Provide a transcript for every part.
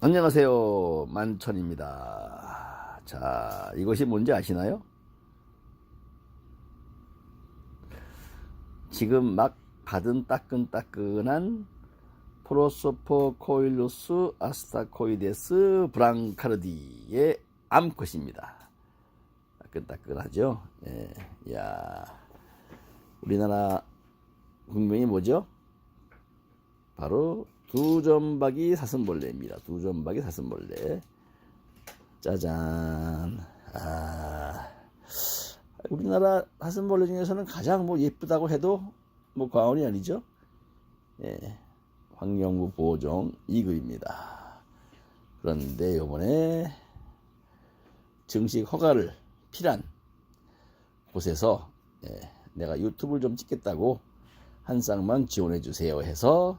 안녕하세요. 만천입니다. 자, 이것이 뭔지 아시나요? 지금 막 받은 따끈따끈한 프로소포 코일루스 아스타코이데스 브랑카르디의 암컷입니다. 따끈따끈하죠? 예, 야 우리나라 국명이 뭐죠? 바로 두 점박이 사슴벌레입니다. 두 점박이 사슴벌레. 짜잔. 아, 우리나라 사슴벌레 중에서는 가장 뭐 예쁘다고 해도 뭐 과언이 아니죠. 예, 환경부 보호종 2급입니다. 그런데 요번에 정식 허가를 필한 곳에서 예, 내가 유튜브를 좀 찍겠다고 한 쌍만 지원해 주세요 해서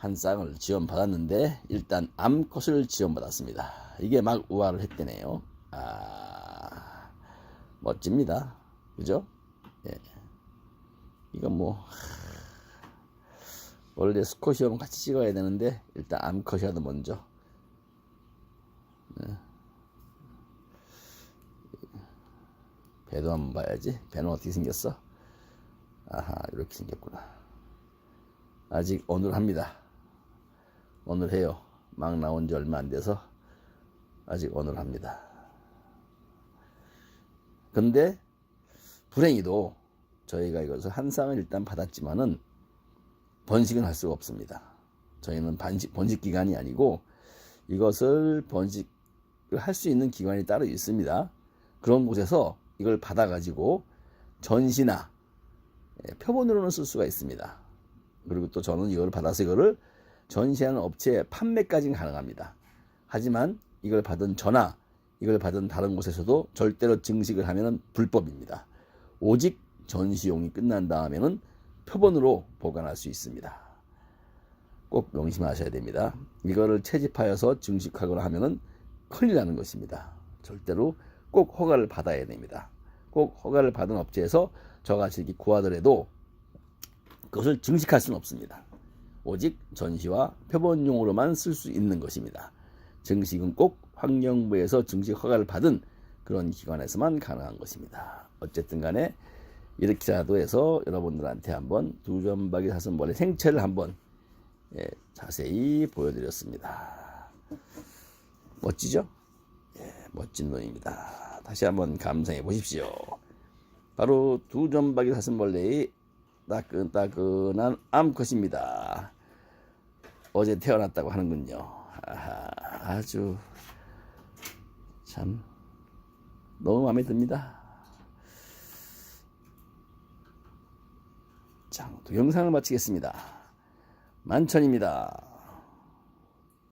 한 쌍을 지원받았는데 일단 암컷을 지원받았습니다. 이게 막 우화를 했대네요. 아 멋집니다. 그죠? 예. 이건 뭐 원래 수컷이면 같이 찍어야 되는데 일단 암컷이라도 먼저 네. 배도 한번 봐야지. 배는 어떻게 생겼어? 아하 이렇게 생겼구나. 아직 오늘 합니다. 오늘 해요. 막 나온 지 얼마 안 돼서 아직 오늘 합니다. 근데 불행히도 저희가 이것을 한 쌍을 일단 받았지만은 번식은 할 수가 없습니다. 저희는 번식, 번식 기간이 아니고 이것을 번식을 할 수 있는 기관이 따로 있습니다. 그런 곳에서 이걸 받아가지고 전시나 예, 표본으로는 쓸 수가 있습니다. 그리고 또 저는 이걸 받아서 이거를 전시하는 업체에 판매까지는 가능합니다. 하지만 이걸 받은 저나 이걸 받은 다른 곳에서도 절대로 증식을 하면 불법입니다. 오직 전시용이 끝난 다음에는 표본으로 보관할 수 있습니다. 꼭 명심하셔야 됩니다. 이거를 채집하여서 증식하거나 하면은 큰일 나는 것입니다. 절대로 꼭 허가를 받아야 됩니다. 꼭 허가를 받은 업체에서 저같이 이렇게 구하더라도 그것을 증식할 수는 없습니다. 오직 전시와 표본용으로만 쓸 수 있는 것입니다. 증식은 꼭 환경부에서 증식 허가를 받은 그런 기관에서만 가능한 것입니다. 어쨌든 간에 이렇게라도 해서 여러분들한테 한번 두점박이 사슴벌레 생체를 한번 예, 자세히 보여드렸습니다. 멋지죠? 예, 멋진 놈입니다. 다시 한번 감상해 보십시오. 바로 두점박이 사슴벌레의 따끈따끈한 암컷입니다. 어제 태어났다고 하는군요. 아하, 아주 참 너무 마음에 듭니다. 자, 또 영상을 마치겠습니다. 만천입니다.